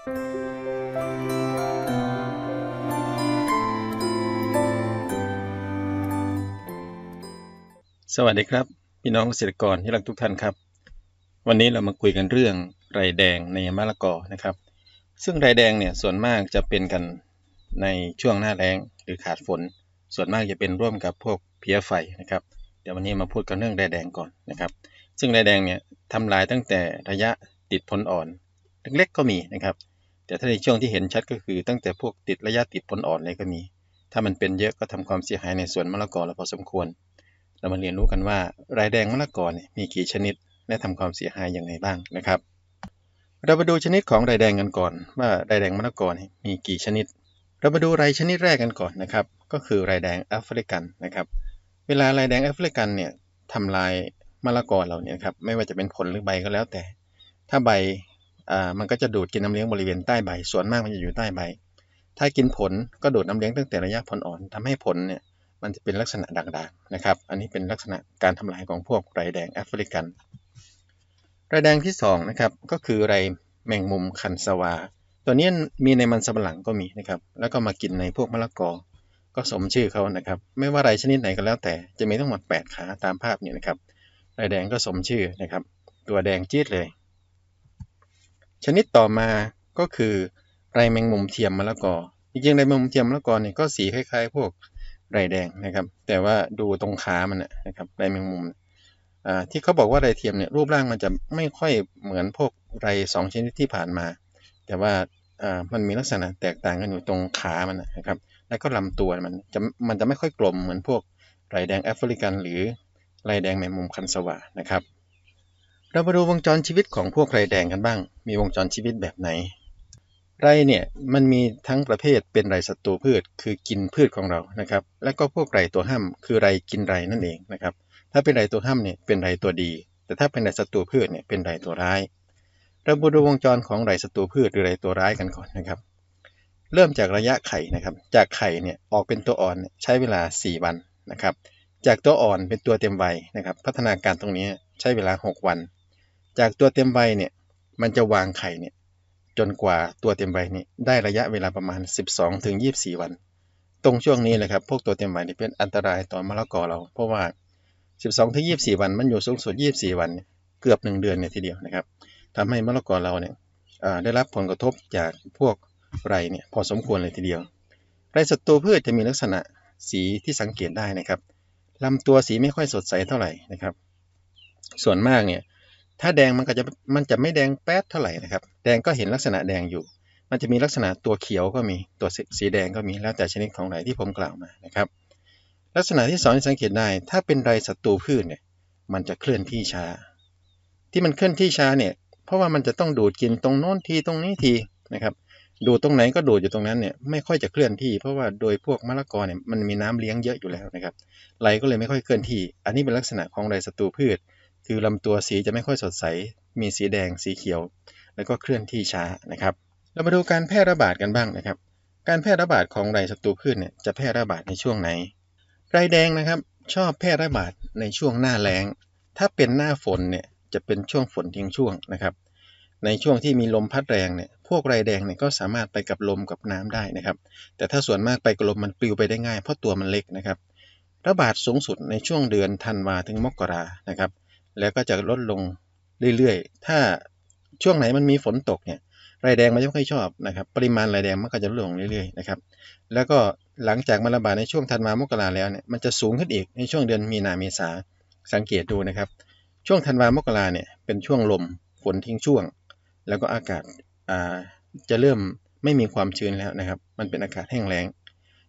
สวัสดีครับ พี่น้องเกษตรกรที่รักทุกท่านครับ วันนี้เรามาคุยกันเรื่องไรแดงในมะละกอนะครับ ซึ่งไรแดงเนี่ยส่วนมากจะเป็นกันในช่วงหน้าแล้งหรือขาดฝน ส่วนมากจะเป็นร่วมกับพวกเพี้ยไฟนะครับเดี๋ยววันนี้มาพูดกันเรื่องไรแดงก่อนนะครับ ซึ่งไรแดงเนี่ยทำลายตั้งแต่ระยะติดผลอ่อนเล็กๆก็มีนะครับ แต่ถ้าในช่วงที่เห็นชัดก็คือ ตั้งแต่พวกติดระยะติดผลอ่อนเลยก็มี ถ้ามันเป็นเยอะก็ทำความเสียหายในสวนมะละกอเราพอสมควร เรามาเรียนรู้กันว่ารายแดงมะละกอเนี่ยมีกี่ชนิด และทำความเสียหายอย่างไรบ้างนะครับ เรามาดูชนิดของรายแดงกันก่อน ว่ารายแดงมะละกอมีกี่ชนิด เรามาดูรายชนิดแรกกันก่อนนะครับ ก็คือรายแดงแอฟริกันนะครับ เวลารายแดงแอฟริกันเนี่ยทำลายมะละกอเราเนี่ยครับไม่ว่าจะเป็นผลหรือใบก็แล้วแต่ ถ้าใบ มันก็จะดูดกินน้ำเลี้ยงบริเวณใต้ใบ ส่วนมากมันจะอยู่ใต้ใบ ถ้ากินผลก็ดูดน้ำเลี้ยงตั้งแต่ระยะผลอ่อนทำให้ผลเนี่ยมันจะเป็นลักษณะด่างๆนะครับ อันนี้เป็นลักษณะการทำลายของพวกไรแดงแอฟริกัน ไรแดงที่2นะครับก็คือไรแมงมุมคันสวา ตัวนี้มีในมันสำปะหลังก็มีนะครับ แล้วก็มากินในพวกมะละกอ ก็สมชื่อเขานะครับ ไม่ว่าไรชนิดไหนก็แล้วแต่จะมีทั้งหมด 8 ขาตามภาพนี้นะครับ ไรแดงก็สมชื่อนะครับ ตัวแดงจี๊ดเลย ชนิดต่อมาก็คือไรแมงมุมเทียมมะละกอ จริงๆไรแมงมุมเทียมมะละกอเนี่ยก็สีคล้าย ๆ พวกไรแดงนะครับ แต่ว่าดูตรงขามันนะครับไรแมงมุมอ่าที่เขาบอกว่าไรเทียมเนี่ยรูปร่างมันจะไม่ค่อยเหมือนพวกไรสองชนิดที่ผ่านมา แต่ว่าอ่ามันมีลักษณะแตกต่างกันอยู่ตรงขามันนะครับ แล้วก็ลำตัวมันจะมันจะไม่ค่อยกลมเหมือนพวกไรแดงแอฟริกัน หรือไรแดงแมงมุมคันสวานะครับ เรามาดูวงจรชีวิตของพวกไรแดงกันบ้าง มีวงจรชีวิตแบบไหน ไรเนี่ยมันมีทั้งประเภทเป็นไรศัตรูพืช คือกินพืชของเรานะครับ และก็พวกไรตัวห้ำคือไรกินไรนั่นเองนะครับ ถ้าเป็นไรตัวห้ำเนี่ยเป็นไรตัวดี แต่ถ้าเป็นไรศัตรูพืชเนี่ยเป็นไรตัวร้าย เรามาดูวงจรของไรศัตรูพืชหรือไรตัวร้ายกันก่อนนะครับ เริ่มจากระยะไข่นะครับ จากไข่เนี่ยออกเป็นตัวอ่อนใช้เวลา 4 วันนะครับ จากตัวอ่อนเป็นตัวเต็มวัยนะครับ พัฒนาการตรงนี้ใช้เวลา 6 วัน จากตัวเต็มวัยเนี่ยมันจะวางไข่เนี่ยจนกว่าตัวเต็มวัยนี้ได้ระยะเวลาประมาณ 12ถึง24วัน ตรงช่วงนี้เลยครับพวกตัวเต็มวัยนี่เป็นอันตรายต่อมะละกอเรา เพราะว่า 12ถึง24วันมันอยู่สูงสุด 24 วันเนี่ยเกือบ 1 เดือนเนี่ยทีเดียวนะครับทำให้มะละกอเราเนี่ยได้รับผลกระทบจากพวกไรเนี่ยพอสมควรเลยทีเดียว ไรศัตรูพืชจะมีลักษณะสีที่สังเกตได้นะครับลำตัวสีไม่ค่อยสดใสเท่าไหร่นะครับ ส่วนมากเนี่ย ถ้าแดงมันก็จะมันจะไม่แดงแป๊ดเท่าไหร่นะครับ แดงก็เห็นลักษณะแดงอยู่ มันจะมีลักษณะตัวเขียวก็มี ตัวสีสีแดงก็มี แล้วแต่ชนิดของไหนที่ผมกล่าวมานะครับ ลักษณะที่สองที่สังเกตได้ ถ้าเป็นไรศัตรูพืชเนี่ย มันจะเคลื่อนที่ช้า ที่มันเคลื่อนที่ช้าเนี่ย เพราะว่ามันจะต้องดูดกินตรงโน้นทีตรงนี้ทีนะครับ ดูดตรงไหนก็ดูดอยู่ตรงนั้นเนี่ย ไม่ค่อยจะเคลื่อนที่ เพราะว่าโดยพวกมะละกอเนี่ย มันมีน้ำเลี้ยงเยอะอยู่แล้วนะครับ ไรก็เลยไม่ค่อยเคลื่อนที่ อันนี้เป็นลักษณะของไรศัตรูพืช คือลำตัวสีจะไม่ค่อยสดใส มีสีแดงสีเขียว แล้วก็เคลื่อนที่ช้านะครับ เรามาดูการแพร่ระบาดกันบ้างนะครับ การแพร่ระบาดของไรศัตรูพืชเนี่ยจะแพร่ระบาดในช่วงไหน ไรแดงนะครับชอบแพร่ระบาดในช่วงหน้าแล้ง ถ้าเป็นหน้าฝนเนี่ยจะเป็นช่วงฝนทิ้งช่วงนะครับ ในช่วงที่มีลมพัดแรงเนี่ย พวกไรแดงเนี่ยก็สามารถไปกับลมกับน้ำได้นะครับ แต่ถ้าส่วนมากไปกับลมมันปลิวไปได้ง่ายเพราะตัวมันเล็กนะครับ ระบาดสูงสุดในช่วงเดือนธันวาถึงมกรานะครับ แล้วก็จะลดลงเรื่อยๆ ถ้าช่วงไหนมันมีฝนตกเนี่ยไรแดงมันจะไม่ค่อยชอบนะครับ ปริมาณไรแดงมันก็จะลดลงเรื่อยๆนะครับ แล้วก็หลังจากมันระบาดในช่วงธันวามกราแล้วเนี่ย มันจะสูงขึ้นอีกในช่วงเดือนมีนาเมษาสังเกตดูนะครับ ช่วงธันวามกราเนี่ยเป็นช่วงลมฝนทิ้งช่วง แล้วก็อากาศอ่าจะเริ่มไม่มีความชื้นแล้วนะครับ มันเป็นอากาศแห้งแล้ง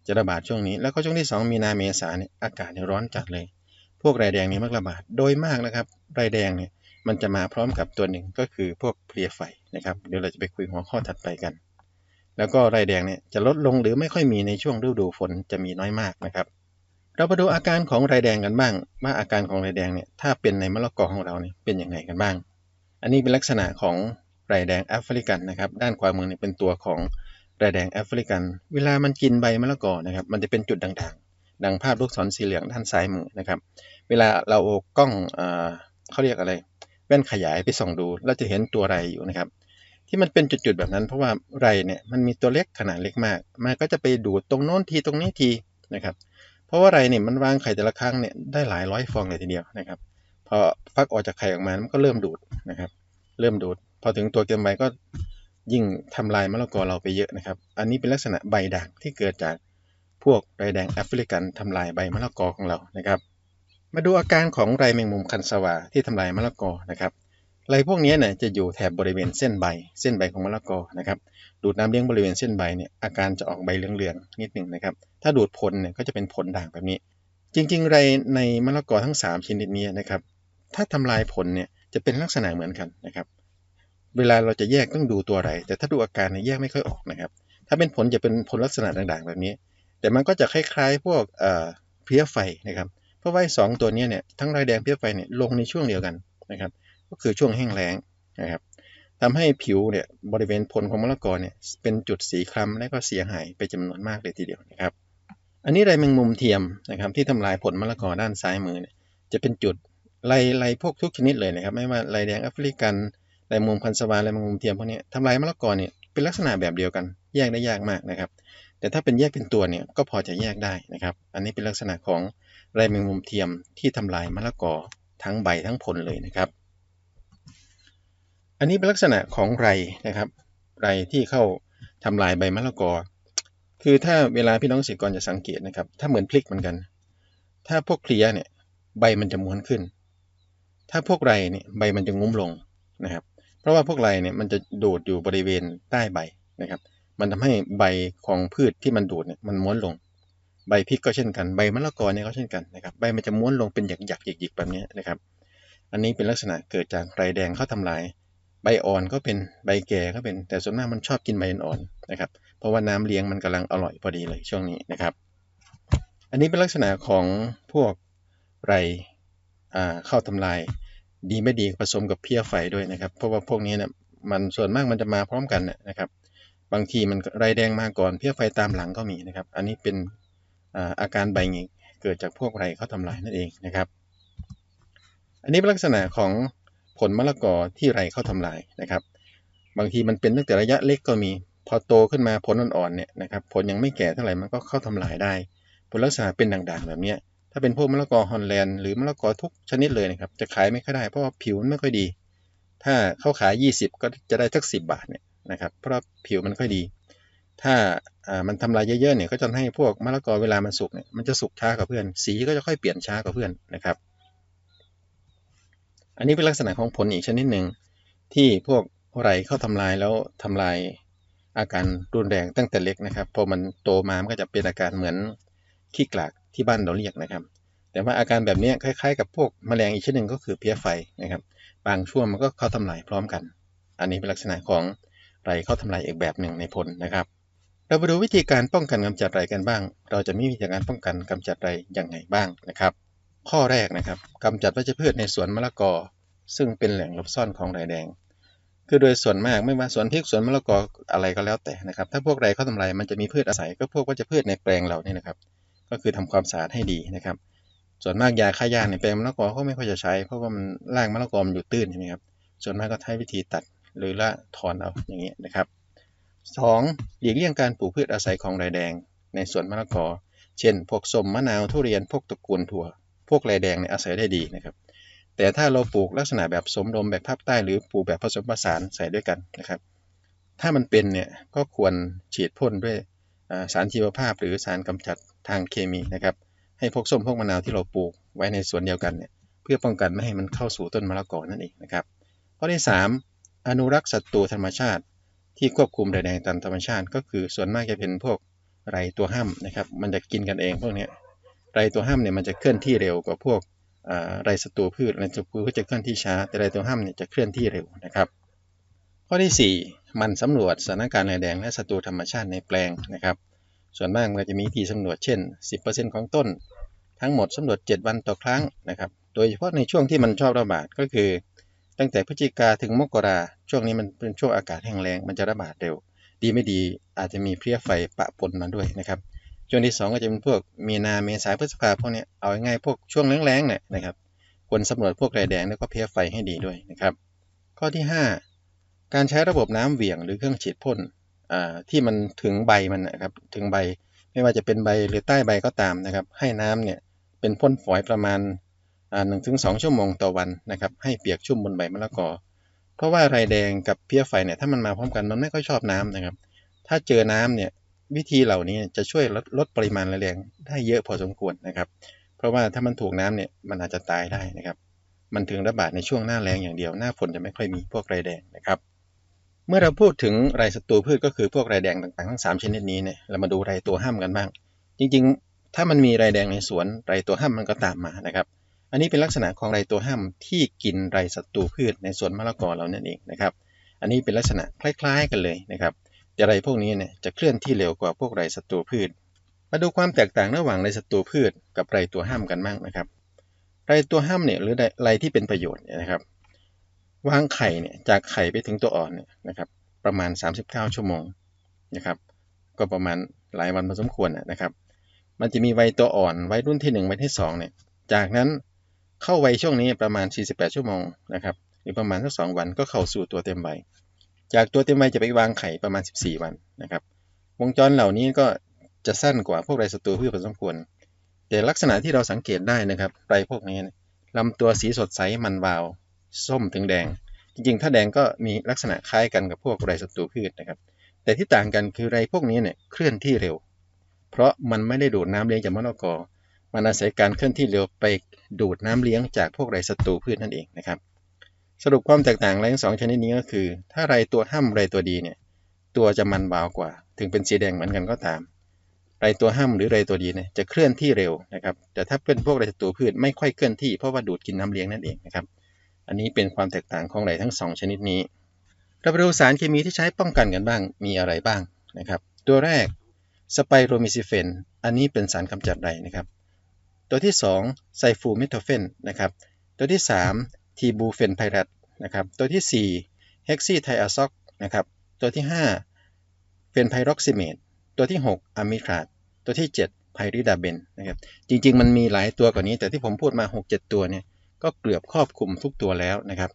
จะระบาดช่วงนี้ แล้วก็ช่วงที่ 2 มีนาเมษาเนี่ยอากาศเนี่ยร้อนจัดเลย พวกไรแดงนี่มักระบาดโดยมากนะครับไรแดงเนี่ยมันจะมาพร้อมกับตัวหนึ่งก็คือพวกเพลียไฟนะครับเดี๋ยวเราจะไปคุยหัวข้อถัดไปกัน แล้วก็ไรแดงเนี่ยจะลดลงหรือไม่ค่อยมีในช่วงฤดูฝนจะมีน้อยมากนะครับ เรามาดูอาการของไรแดงกันบ้าง ว่าอาการของไรแดงเนี่ยถ้าเป็นในมะละกอของเราเนี่ยเป็นยังไงกันบ้าง อันนี้เป็นลักษณะของไรแดงแอฟริกันนะครับด้านขวามือเนี่ยเป็นตัวของไรแดงแอฟริกัน เวลามันกินใบมะละกอนะครับมันจะเป็นจุดด่าง ดังภาพลูกศรสีเหลืองด้านซ้ายมือนะครับ เวลาเราเอกล้องเอเขาเรียกอะไร แว่นขยายไปส่องดูเราจะเห็นตัวไรอยู่นะครับ ที่มันเป็นจุดๆแบบนั้น เพราะว่าไรเนี่ยมันมีตัวเล็กขนาดเล็กมาก มันก็จะไปดูดตรงโน้นทีตรงนี้ทีนะครับ เพราะว่าไรเนี่ยมันวางไข่แต่ละครั้งเนี่ยได้หลายร้อยฟองเลยทีเดียวนะครับ พอฟักออกจากไข่ออกมามันก็เริ่มดูดนะครับ เริ่มดูด พอถึงตัวเกมใบก็ยิ่งทำลายมะละกอเราไปเยอะนะครับ อันนี้เป็นลักษณะใบด่างที่เกิดจาก พวกไรแดงแอฟริกันทำลายใบมะละกอของเรานะครับ มาดูอาการของไรแมงมุมคันสวาที่ทำลายมะละกอนะครับไรพวกนี้เนี่ยจะอยู่แถบบริเวณเส้นใบ เส้นใบของมะละกอนะครับ ดูดน้ำเลี้ยงบริเวณเส้นใบเนี่ยอาการจะออกใบเหลืองๆนิดหนึ่งนะครับ ถ้าดูดผลเนี่ยก็จะเป็นผลด่างแบบนี้ จริง ๆ ไรในมะละกอทั้ง 3 ชนิดนี้นะครับ ถ้าทำลายผลเนี่ยจะเป็นลักษณะเหมือนกันนะครับ เวลาเราจะแยกต้องดูตัวไร แต่ถ้าดูอาการเนี่ยแยกไม่ค่อยออกนะครับ ถ้าเป็นผลจะเป็นผลลักษณะด่างๆแบบนี้ แต่มันก็จะคล้ายๆ พวกเพี้ยไฟนะครับ เพราะว่าสองตัวนี้เนี่ยทั้งไรแดงเพี้ยไฟเนี่ยลงในช่วงเดียวกันนะครับ ก็คือช่วงแห้งแล้งนะครับทำให้ผิวเนี่ยบริเวณผลของมะละกอเนี่ยเป็นจุดสีคล้ำและก็เสียหายไปจำนวนมากเลยทีเดียวนะครับ อันนี้ไรแมงมุมเทียมนะครับ ที่ทำลายผลมะละกอด้านซ้ายมือเนี่ยจะเป็นจุดไรไรพวกทุกชนิดเลยนะครับ ไม่ว่าไรแดงแอฟริกันไรมุมพันสวาไรแมงมุมเทียมพวกนี้ทำลายมะละกอเนี่ยเป็นลักษณะแบบเดียวกันแยกได้ยากมากนะครับ แต่ถ้าเป็นแยกเป็นตัวเนี่ยก็พอจะแยกได้นะครับ อันนี้เป็นลักษณะของไรแมงมุมเทียมที่ทำลายมะละกอทั้งใบทั้งผลเลยนะครับ อันนี้เป็นลักษณะของไรนะครับ ไรที่เข้าทำลายใบมะละกอ คือถ้าเวลาพี่น้องเกษตรกรจะสังเกตนะครับ ถ้าเหมือนพลิกเหมือนกัน ถ้าพวกเคลียเนี่ยใบมันจะม้วนขึ้น ถ้าพวกไรเนี่ยใบมันจะงุ้มลงนะครับ เพราะว่าพวกไรเนี่ยมันจะโดดอยู่บริเวณใต้ใบนะครับ มันทำให้ใบของพืชที่มันดูดเนี่ยมันม้วนลง ใบพริกก็เช่นกัน ใบมะละกอเนี่ยก็เช่นกันนะครับ ใบมันจะม้วนลงเป็นหยักๆหยิกๆแบบนี้นะครับ อันนี้เป็นลักษณะเกิดจากไรแดงเข้าทำลาย ใบอ่อนก็เป็น ใบแก่ก็เป็น แต่ส่วนมากมันชอบกินใบอ่อนนะครับ เพราะว่าน้ำเลี้ยงมันกำลังอร่อยพอดีเลยช่วงนี้นะครับ อันนี้เป็นลักษณะของพวกไรเข้าทำลาย ดีไม่ดีผสมกับเพี้ยไฟด้วยนะครับ เพราะว่าพวกนี้เนี่ยมันส่วนมากมันจะมาพร้อมกันนะครับ บางทีมันไรแดงมาก่อนเพี้ยไฟตามหลังก็มีนะครับ อันนี้เป็นอาการใบหงิกเกิดจากพวกไรเข้าทำลายนั่นเองนะครับ อันนี้เป็นลักษณะของผลมะละกอที่ไรเข้าทำลายนะครับ บางทีมันเป็นตั้งแต่ระยะเล็กก็มี พอโตขึ้นมาผลอ่อนๆเนี่ยนะครับผลยังไม่แก่เท่าไหร่มันก็เข้าทำลายได้ ผลลักษณะเป็นด่างๆแบบนี้ถ้าเป็นพวกมะละกอฮอลแลนด์หรือมะละกอทุกชนิดเลยนะครับจะขายไม่ค่อยได้เพราะว่าผิวมันไม่ค่อยดี ถ้าเขาขาย 20 ก็จะได้สัก10 บาทเนี่ย นะครับเพราะผิวมันค่อยดี ถ้ามันทำลายเยอะๆเนี่ยก็จะให้พวกมะละกอเวลามันสุกเนี่ยมันจะสุกช้ากว่าเพื่อน สีก็จะค่อยเปลี่ยนช้ากว่าเพื่อนนะครับ อันนี้เป็นลักษณะของผลอีกชนิดหนึ่งที่พวกไรเข้าทำลายแล้วทำลายอาการรุนแรงตั้งแต่เล็กนะครับ พอมันโตมา มันก็จะเป็นอาการเหมือนขี้กลากที่บ้านเราเรียกนะครับ แต่ว่าอาการแบบนี้คล้ายๆ กับพวกแมลงอีกชนิดหนึ่งก็คือเพี้ยไฟนะครับ บางช่วงมันก็เข้าทำลายพร้อมกัน อันนี้เป็นลักษณะของ ไรเข้าทำลายอีกแบบหนึ่งในผลนะครับ เราไปดูวิธีการป้องกันกำจัดไรกันบ้าง เราจะมีวิธีการป้องกันกำจัดไรอย่างไรบ้างนะครับ ข้อแรกนะครับกำจัดวัชพืชในสวนมะละกอ ซึ่งเป็นแหล่งหลบซ่อนของไรแดง คือโดยส่วนมากไม่ว่าสวนพริกสวนมะละกออะไรก็แล้วแต่นะครับ ถ้าพวกไรเข้าทำลายมันจะมีพืชอาศัยก็พวกวัชพืชในแปลงเราเนี่ยนะครับ ก็คือทำความสะอาดให้ดีนะครับ ส่วนมากยาฆ่าหญ้าในแปลงมะละกอเขาไม่ค่อยจะใช้ เพราะว่ามันรากมะละกอมันอยู่ตื้นใช่ไหมครับส่วนมากก็ใช้วิธีตัด หรือละถอนเอาอย่างเงี้ยนะครับสองหลีกเลี่ยงการปลูกพืชอาศัยของไรแดง ในสวนมะละกอ เช่น พวกส้มมะนาวทุเรียนพวกตระกูลถั่ว พวกไรแดงเนี่ยอาศัยได้ดีนะครับ แต่ถ้าเราปลูกลักษณะแบบสมรมแบบภาคใต้หรือปลูกแบบผสมผสานใส่ด้วยกันนะครับ ถ้ามันเป็นเนี่ยก็ควรฉีดพ่นด้วยสารชีวภาพหรือสารกำจัดทางเคมีนะครับ ให้พวกส้มพวกมะนาวที่เราปลูกไว้ในสวนเดียวกันเนี่ยเพื่อป้องกันไม่ให้มันเข้าสู่ต้นมะละกอนั่นเองนะครับข้อที่ 3 อนุรักษ์ศัตรูธรรมชาติ ที่ควบคุมไรแดงตามธรรมชาติ ก็คือส่วนมากจะเป็นพวกไรตัวห้ามนะครับ มันจะกินกันเองพวกนี้ไรตัวห้ามเนี่ยมันจะเคลื่อนที่เร็วกว่าพวกไรศัตรูพืชไรศัตรูพืชก็จะเคลื่อนที่ช้า แต่ไรตัวห้ามเนี่ยจะเคลื่อนที่เร็วนะครับ ข้อที่ 4 มันสำรวจสถานการณ์ไรแดงและศัตรูธรรมชาติในแปลงนะครับ ส่วนมากมันจะมีทีสำรวจเช่น 10%ของต้น ทั้งหมดสำรวจ 7 วันต่อครั้งนะครับ โดยเฉพาะในช่วงที่มันชอบระบาดก็คือ ตั้งแต่พฤศจิกาถึงมกราช่วงนี้มันเป็นช่วงอากาศแห้งแล้งมันจะระบาดเร็ว ดีไม่ดีอาจจะมีเพลี้ยไฟปะปนมาด้วยนะครับช่วงที่ 2 ก็จะเป็นพวกมีนาเมษาพฤษภาพวกนี้เอาง่ายพวกช่วงแรงๆเนี่ยนะครับควรสำรวจพวกไรแดงแล้วก็เพลี้ยไฟให้ดีด้วยนะครับ ข้อที่ 5 การใช้ระบบน้ำเหวี่ยงหรือเครื่องฉีดพ่นที่มันถึงใบมันนะครับถึงใบไม่ว่าจะเป็นใบหรือใต้ใบก็ตามนะครับ ให้น้ำเนี่ยเป็นพ่นฝอยประมาณ หนึ่งถึงสองชั่วโมงต่อวันนะครับให้เปียกชุ่มบนใบมะละกอ เพราะว่าไรแดงกับเพี้ยไฟเนี่ยถ้ามันมาพร้อมกันมันไม่ค่อยชอบน้ำนะครับ ถ้าเจอน้ำเนี่ยวิธีเหล่านี้จะช่วยลดลดปริมาณไรแดงได้เยอะพอสมควรนะครับ เพราะว่าถ้ามันถูกน้ำเนี่ยมันอาจจะตายได้นะครับ มันถึงระบาดในช่วงหน้าแรงอย่างเดียวหน้าฝนจะไม่ค่อยมีพวกไรแดงนะครับเมื่อเราพูดถึงไรศัตรูพืชก็คือพวกไรแดงต่างๆทั้ง3ชนิดนี้เนี่ยเรามาดูไรตัวห้ามกันบ้าง จริงๆ ถ้ามันมีไรแดงในสวนไรตัวห้ามมันก็ตามมานะครับ อันนี้เป็นลักษณะของไรตัวห้ามที่กินไรศัตรูพืชในสวนมะละกอเรานั่นเองนะครับ อันนี้เป็นลักษณะคล้ายๆกันเลยนะครับแต่ไรพวกนี้เนี่ยจะเคลื่อนที่เร็วกว่าพวกไรศัตรูพืช มาดูความแตกต่างระหว่างไรศัตรูพืช กับไรตัวห้ามกันบ้างนะครับ ไรตัวห้ามเนี่ยหรือไรที่เป็นประโยชน์เนี่ยนะครับวางไข่เนี่ยจากไข่ไปถึงตัวอ่อนเนี่ยนะครับประมาณ 39 ชั่วโมงนะครับ ก็ประมาณหลายวันพอสมควรนะครับ มันจะมีวัยตัวอ่อนวัยรุ่นที่ 1 วัยที่2เนี่ยจากนั้น เข้าวัยช่วงนี้ประมาณ 48 ชั่วโมงนะครับหรือประมาณสักสวันก็เข้าสู่ตัวเต็มวัยจากตัวเต็มวัยจะไปวางไข่ประมาณ 14 วันนะครับ วงจรเหล่านี้ก็จะสั้นกว่าพวกไรศัตรูพืชพอสมควร แต่ลักษณะที่เราสังเกตได้นะครับไรพวกนี้ลำตัวสีสดใสมันวาว ส้มถึงแดง จริงๆ ถ้าแดงก็มีลักษณะคล้ายกันกับพวกไรศัตรูพืชนะครับ แต่ที่ต่างกันคือไรพวกนี้เนี่ยเคลื่อนที่เร็ว เพราะมันไม่ได้ดูดน้ำเลี้ยงจากมะละกอมันอาศัยการเคลื่อนที่เร็วไป ดูดน้ำเลี้ยงจากพวกไรศัตรูพืชนั่นเองนะครับ สรุปความแตกต่างไรทั้งสองชนิดนี้ก็คือ ถ้าไรตัวห้ามไรตัวดีเนี่ยตัวจะมันวาวกว่า ถึงเป็นสีแดงเหมือนกันก็ตาม ไรตัวห้ามหรือไรตัวดีเนี่ยจะเคลื่อนที่เร็วนะครับ แต่ถ้าเป็นพวกไรศัตรูพืชไม่ค่อยเคลื่อนที่เพราะว่าดูดกินน้ำเลี้ยงนั่นเองนะครับ อันนี้เป็นความแตกต่างของไรทั้ง2ชนิดนี้ เราไปดูสารเคมีที่ใช้ป้องกันกันบ้างมีอะไรบ้างนะครับ ตัวแรกสไปโรมิซิเฟน อันนี้เป็นสารกำจัดไรนะครับ ตัวที่2ไซฟูเมทโฟนนะครับตัวที่3ทีบูเฟนไพรัตนะครับตัวที่4เฮกซีไทอะซอกนะครับตัวที่5เฟนไพร็อกซิเมตตัวที่ 6อะมิทราตตัวที่ 7ไพริดาเบนนะครับจริง ๆ มันมีหลายตัวกว่านี้ แต่ที่ผมพูดมา 6-7 ตัวเนี่ยก็เกือบครอบคลุมทุกตัวแล้วนะครับ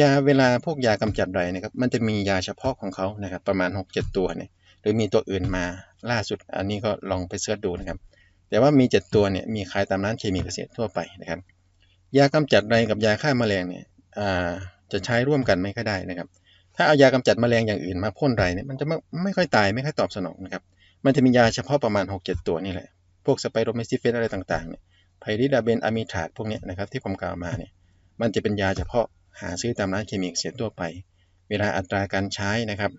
ยาเวลาพวกยากำจัดไรนะครับมันจะมียาเฉพาะของเขานะครับประมาณ 6-7 ตัวเนี่ยหรือมีตัวอื่นมาล่าสุดอันนี้ก็ลองไปเสิร์ชดูนะครับ แต่ว่ามี 7 ตัวเนี่ยมีขายตามร้านเคมีเกษตรทั่วไปนะครับ ยากำจัดไรกับยาฆ่าแมลงเนี่ยจะใช้ร่วมกันไม่ค่อยได้นะครับ ถ้าเอายากำจัดแมลงอย่างอื่นมาพ่นไรเนี่ยมันจะไม่ไม่ค่อยตายไม่ค่อยตอบสนองนะครับ มันจะมียาเฉพาะประมาณ 6-7 ตัวนี่แหละ พวกสไปโรเมซิเฟสอะไรต่างๆเนี่ยไพริดาเบนอะมิทาดพวกนี้นะครับที่ผมกล่าวมาเนี่ยมันจะเป็นยาเฉพาะหาซื้อตามร้านเคมีเกษตรทั่วไป เวลาอัตราการใช้นะครับ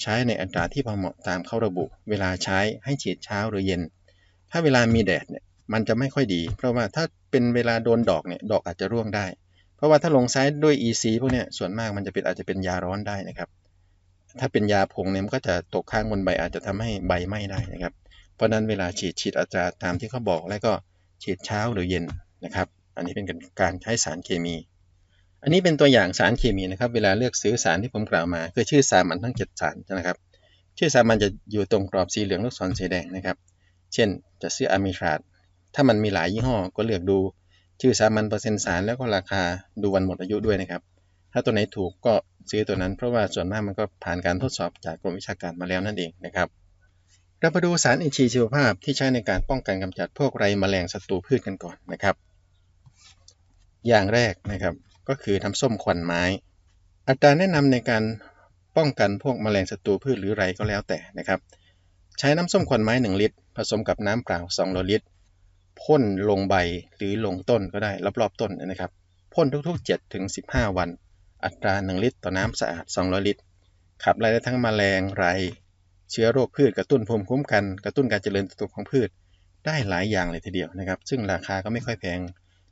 ใช้ในอัตราที่พอเหมาะตามเข้าระบุ เวลาใช้ให้ฉีดเช้าหรือเย็น ถ้าเวลามีแดดเนี่ยมันจะไม่ค่อยดี เพราะว่าถ้าเป็นเวลาโดนดอกเนี่ยดอกอาจจะร่วงได้ เพราะว่าถ้าลงไซส์ด้วย EC พวกเนี้ยส่วนมากมันจะเป็นอาจจะเป็นยาร้อนได้นะครับ ถ้าเป็นยาผงเนี่ยมันก็จะตกค้างบนใบอาจจะทำให้ใบไหม้ได้นะครับ เพราะนั้นเวลาฉีดฉีดอัตราตามที่เขาบอกแล้วก็ฉีดเช้าหรือเย็นนะครับ อันนี้เป็นการใช้สารเคมี อันนี้เป็นตัวอย่างสารเคมีนะครับ เวลาเลือกซื้อสารที่ผมกล่าวมาคือชื่อสารมันทั้ง 7 สารนะครับ ชื่อสารมันจะอยู่ตรงกรอบสีเหลืองลูกศรสีแดงนะครับ เช่น จะซื้ออะมิทราดถ้ามันมีหลายยี่ห้อก็เลือกดู ชื่อสามัญเปอร์เซ็นต์สารแล้วก็ราคาดูวันหมดอายุด้วยนะครับ ถ้าตัวไหนถูกก็ซื้อตัวนั้นเพราะว่าส่วนมากมันก็ผ่านการทดสอบจากกรมวิชาการมาแล้วนั่นเองนะครับเราไปดูสารอินทรีย์ชีวภาพที่ใช้ในการป้องกันกำจัดพวกไรแมลงศัตรูพืชกันก่อนนะครับ อย่างแรกนะครับก็คือทำส้มควันไม้ อัตราแนะนำในการป้องกันพวกแมลงศัตรูพืชหรือไรก็แล้วแต่นะครับ ใช้น้ำส้มควันไม้ 1 ลิตร ผสมกับน้ำเปล่า2ลิตรพ่นลงใบหรือลงต้นก็ได้รอบๆต้นนะครับพ่นทุกๆ7ถึง15 วัน อัตรา 1 ลิตร ต่อน้ำสะอาด 200 ลิตร ขับไล่ได้ทั้งมแมลงไร เชื้อโรคพืชกระตุ้นภูมิคุ้มกัน กระตุ้นการเจริญเติบโตของพืช ได้หลายอย่างเลยทีเดียวนะครับ ซึ่งราคาก็ไม่ค่อยแพง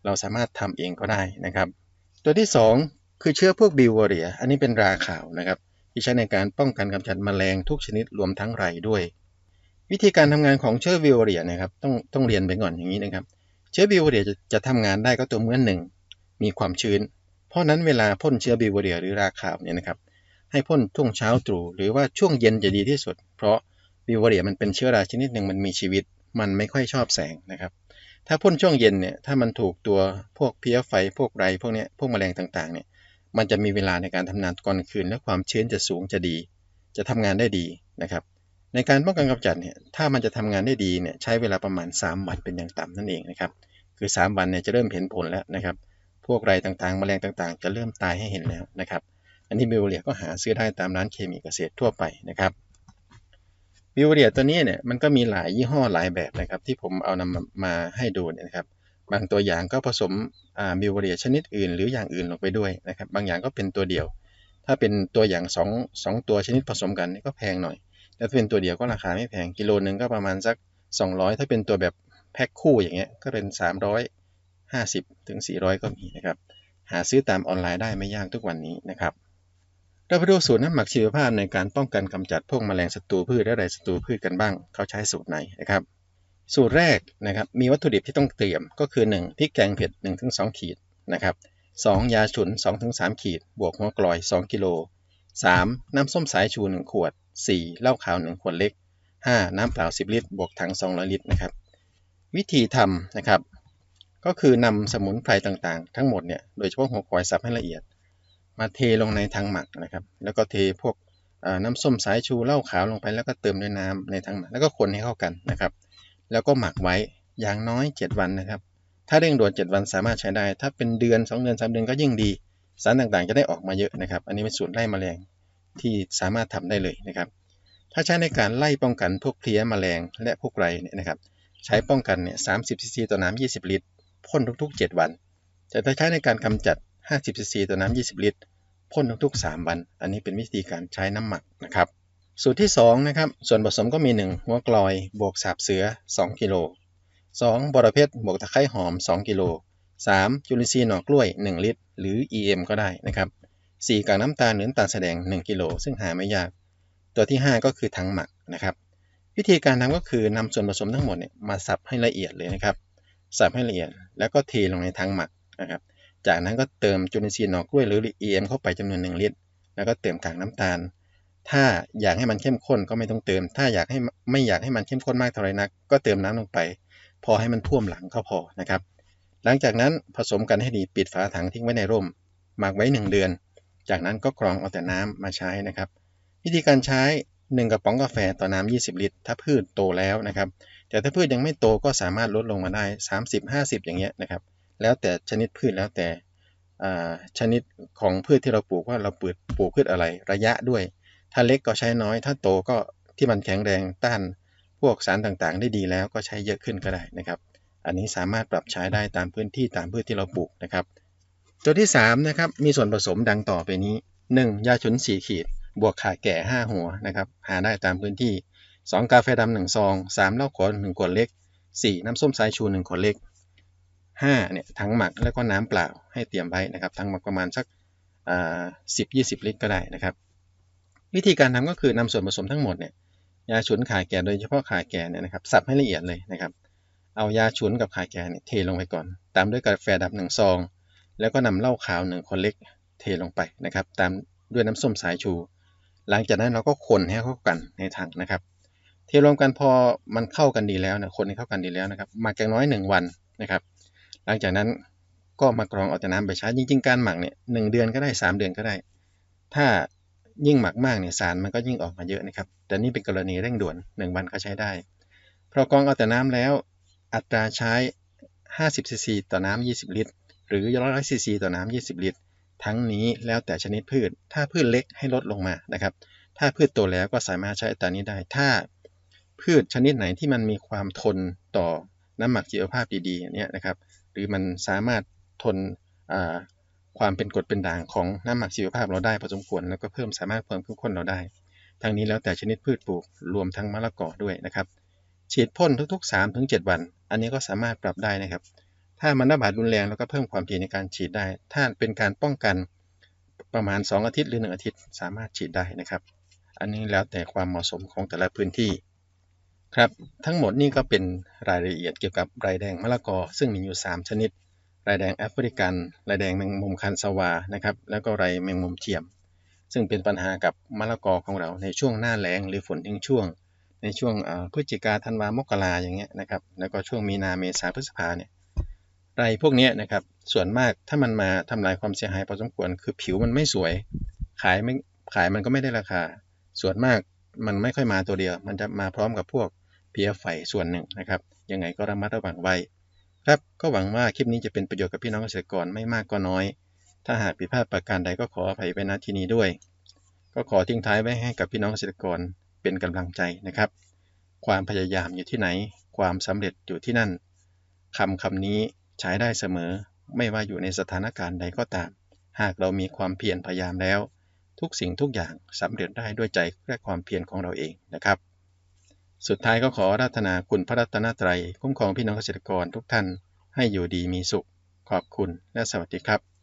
เราสามารถทำเองก็ได้นะครับ ตัวที่ 2 คือเชื้อพวกบิวเรีย อันนี้เป็นราขาวนะครับที่ใช้ในการป้องกันกำจัดมแมลงทุกชนิดรวมทั้งไรด้วย วิธีการทำงานของเชื้อวิวเรียนะครับต้องต้องเรียนไปก่อนอย่างนี้นะครับ เชื้อวิวเรียจะจะทำงานได้ก็ตัวเมื่อหนึ่งมีความชื้น เพราะนั้นเวลาพ่นเชื้อวิวเรียหรือราขาวเนี่ยนะครับ ให้พ่นช่วงเช้าตรู่หรือว่าช่วงเย็นจะดีที่สุด เพราะวิวเรียมันเป็นเชื้อราชนิดหนึ่งมันมีชีวิต มันไม่ค่อยชอบแสงนะครับ ถ้าพ่นช่วงเย็นเนี่ยถ้ามันถูกตัวพวกเพี้ยไฟพวกไรพวกนี้พวกแมลงต่างๆเนี่ยมันจะมีเวลาในการทำงานตอนกลางคืนและความชื้นจะสูงจะดี จะทำงานได้ดีนะครับ ในการป้องกันกำจัดเนี่ยถ้ามันจะทำงานได้ดีเนี่ยใช้เวลาประมาณ 3 วันเป็นอย่างต่ำนั่นเองนะครับคือ 3 วันเนี่ยจะเริ่มเห็นผลแล้วนะครับ พวกไรต่างๆแมลงต่างๆ จะเริ่มตายให้เห็นแล้วนะครับ อันนี้บิวเรียก็หาซื้อได้ตามร้านเคมีเกษตรทั่วไปนะครับบิวเรียตัวนี้เนี่ยมันก็มีหลายยี่ห้อหลายแบบนะครับ ที่ผมเอานำมาให้ดูเนี่ยนะครับ บางตัวอย่างก็ผสมบิวเรียชนิดอื่น หรืออย่างอื่นลงไปด้วยนะครับ บางอย่างก็เป็นตัวเดียว ถ้าเป็นตัวอย่าง2 2ตัวชนิดผสมกันก็แพงหน่อย แต่ถ้าเป็นตัวเดียวก็ราคาไม่แพงกิโลนึงก็ประมาณสัก 200 ถ้าเป็นตัวแบบแพ็คคู่อย่างเงี้ยก็เป็น 350 ถึง 400 ก็มีนะครับ หาซื้อตามออนไลน์ได้ไม่ยากทุกวันนี้นะครับ เราไปดูสูตรน้ำหมักชีวภาพในการป้องกันกำจัดพวกแมลงศัตรูพืชและไรศัตรูพืชกันบ้าง เขาใช้สูตรไหนนะครับ สูตรแรกนะครับมีวัตถุดิบที่ต้องเตรียมก็คือ 1พริกแกงเผ็ด 1-2 ขีดนะครับ2ยาฉุน 2-3 ขีด บวกหัวกลอย 2 กิโล 3. น้ำส้มสายชู 1 ขวด 4. เหล้าขาว 1 ขวดเล็ก 5. น้ำเปล่า 10 ลิตร บวกถัง 200 ลิตรนะครับ วิธีทำนะครับ ก็คือนำสมุนไพรต่างๆ ทั้งหมดเนี่ย โดยเฉพาะหัวควายสับให้ละเอียด มาเทลงในถังหมักนะครับ แล้วก็เทพวกน้ำส้มสายชูเหล้าขาวลงไป แล้วก็เติมด้วยน้ำในถังหมัก แล้วก็คนให้เข้ากันนะครับ แล้วก็หมักไว้อย่างน้อย 7 วันนะครับ ถ้าเร่งด่วน 7 วันสามารถใช้ได้ ถ้าเป็นเดือน 2 เดือน 3 เดือนก็ยิ่งดี สารต่างๆ จะได้ออกมาเยอะนะครับ อันนี้เป็นสูตรไล่แมลงที่สามารถทำได้เลยนะครับ ถ้าใช้ในการไล่ป้องกันพวกเพลี้ยแมลงและพวกไรเนี่ยนะครับ ใช้ป้องกันเนี่ย30ซีซีต่อน้ำ20 ลิตรพ่นทุกๆ 7 วัน แต่ถ้าใช้ในการกำจัด 50ซีซีต่อน้ำ20 ลิตรพ่นทุกๆ 3 วัน อันนี้เป็นวิธีการใช้น้ำหมักนะครับ สูตรที่2นะครับ ส่วนผสมก็มี 1 หัวกลอย บวกสาบเสือ 2 กิโล 2บอระเพชรบวกตะไคร้หอม 2 กิโล 3 จุลินทรีย์หน่อกล้วย 1 ลิตร หรือ EM ก็ได้นะครับ 4 กากน้ำตาลหรือน้ำตาลแสดง 1 กิโล ซึ่งหาไม่ยาก ตัวที่ 5 ก็คือถังหมักนะครับ วิธีการทำก็คือนำส่วนผสมทั้งหมดเนี่ยมาสับให้ละเอียดเลยนะครับ สับให้ละเอียด แล้วก็เทลงในถังหมักนะครับ จากนั้นก็เติมจุลินทรีย์หน่อกล้วยหรือ EM เข้าไปจำนวน 1 ลิตร แล้วก็เติมกากน้ำตาล ถ้าอยากให้มันเข้มข้นก็ไม่ต้องเติม ถ้าอยากให้ไม่อยากให้มันเข้มข้นมากเท่าไรนัก ก็เติมน้ำลงไป พอให้มันท่วมหลังก็พอนะครับ หลังจากนั้นผสมกันให้ดีปิดฝาถังทิ้งไว้ในร่ม หมักไว้ 1 เดือน จากนั้นก็กรองเอาแต่น้ำมาใช้นะครับ วิธีการใช้ 1 กระป๋องกาแฟต่อน้ำ20 ลิตร ถ้าพืชโตแล้วนะครับ แต่ถ้าพืชยังไม่โตก็สามารถลดลงมาได้ 30-50 อย่างเงี้ยนะครับ แล้วแต่ชนิดพืชแล้วแต่ชนิดของพืชที่เราปลูกว่าเราปลูกปลูกพืชอะไรระยะด้วย ถ้าเล็กก็ใช้น้อย ถ้าโตก็ที่มันแข็งแรงต้านพวกสารต่างๆ ได้ดีแล้วก็ใช้เยอะขึ้นก็ได้นะครับ อันนี้สามารถปรับใช้ได้ตามพื้นที่ตามพืชที่เราปลูกนะครับ ตัวที่3นะครับมีส่วนผสมดังต่อไปนี้ 1. ยาฉุน 4 ขีด บวกขาแก่ 5 หัวนะครับหาได้ตามพื้นที่ 2 กาแฟดำ1ซอง3เหล้าขาว1ขวดเล็ก 4 น้ำส้มสายชู 1 ขวดเล็ก5เนี่ยถังหมักแล้วก็น้ำเปล่าให้เตรียมไว้นะครับถังหมักประมาณสักสิบยี่สิบลิตรก็ได้นะครับ วิธีการทำก็คือนำส่วนผสมทั้งหมดเนี่ยยาฉุนขาแก่โดยเฉพาะขาแก่เนี่ยนะครับสับให้ละเอียดเลยนะครับ เอายาฉุนกับขาแก่เนี่ยเทลงไปก่อน ตามด้วยกาแฟดำหนึ่งซอง แล้วก็นำเหล้าขาวหนึ่งคนเล็กเทลงไปนะครับ ตามด้วยน้ำส้มสายชู หลังจากนั้นเราก็คนให้เข้ากันในถังนะครับ เทรวมกันพอมันเข้ากันดีแล้วนะคนให้เข้ากันดีแล้วนะครับหมักอย่างน้อย 1 วันนะครับ หลังจากนั้นก็มากรองเอาแต่น้ำไปใช้จริง ๆ การหมักเนี่ยหเดือนก็ได้ 3 เดือนก็ได้ ถ้ายิ่งหมักมากเนี่ยสารมันก็ยิ่งออกมาเยอะนะครับ แต่นี่เป็นกรณีเร่งด่วน 1 วันก็ใช้ได้พอกรองเอาแต่น้ำแล้ว อัตราใช้ 50ซีซีต่อน้ำ20 ลิตร หรือ100ซีซีต่อน้ำ20 ลิตร ทั้งนี้แล้วแต่ชนิดพืช ถ้าพืชเล็กให้ลดลงมานะครับ ถ้าพืชโตแล้วก็สามารถใช้อัตรานี้ได้ ถ้าพืชชนิดไหนที่มันมีความทนต่อน้ำหมักชีวภาพดีๆเนี่ยนะครับ หรือมันสามารถทนความเป็นกรดเป็นด่างของน้ำหมักชีวภาพเราได้พอสมควร แล้วก็เพิ่มสามารถเพิ่มเข้มข้นเราได้ ทั้งนี้แล้วแต่ชนิดพืชปลูกรวมทั้งมะละกอด้วยนะครับ ฉีดพ่นทุกๆ3-7วัน อันนี้ก็สามารถปรับได้นะครับ ถ้ามันระบาดรุนแรงเราก็เพิ่มความถี่ในการฉีดได้ ถ้าเป็นการป้องกันประมาณ 2 อาทิตย์หรือ 1 อาทิตย์สามารถฉีดได้นะครับ อันนี้แล้วแต่ความเหมาะสมของแต่ละพื้นที่ครับ ทั้งหมดนี่ก็เป็นรายละเอียดเกี่ยวกับรายแดงมะละกอ ซึ่งมีอยู่ 3 ชนิด รายแดงแอฟริกัน รายแดงแมงมุมคันสวานะครับ แล้วก็รายแมงมุมเทียม ซึ่งเป็นปัญหากับมะละกอของเราในช่วงหน้าแล้งหรือฝนทิ้งช่วง ในช่วงพฤศจิกาธันวามกราอย่างเงี้ยนะครับ แล้วก็ช่วงมีนาเมษาพฤษภาเนี่ยไรพวกเนี้ยนะครับ ส่วนมากถ้ามันมาทำลายความเสียหายพอสมควร คือผิวมันไม่สวย ขายไม่ขายมันก็ไม่ได้ราคา ส่วนมากมันไม่ค่อยมาตัวเดียว มันจะมาพร้อมกับพวกเพียไฟส่วนหนึ่งนะครับ ยังไงก็ระมัดระวังไว้ ครับ ก็หวังว่าคลิปนี้จะเป็นประโยชน์กับพี่น้องเกษตรกรไม่มากก็น้อย ถ้าหากผิดพลาดประการใดก็ขออภัยไว้ณที่นี้ด้วย ก็ขอทิ้งท้ายไว้ให้กับพี่น้องเกษตรกร เป็นกำลังใจนะครับ ความพยายามอยู่ที่ไหน ความสำเร็จอยู่ที่นั่นคำคำนี้ใช้ได้เสมอ ไม่ว่าอยู่ในสถานการณ์ใดก็ตาม หากเรามีความเพียรพยายามแล้ว ทุกสิ่งทุกอย่างสำเร็จได้ด้วยใจและความเพียรของเราเองนะครับ สุดท้ายก็ขอราธนาคุณพระรัตนตรัยคุ้มครองพี่น้องเกษตรกรทุกท่านให้อยู่ดีมีสุข ขอบคุณและสวัสดีครับ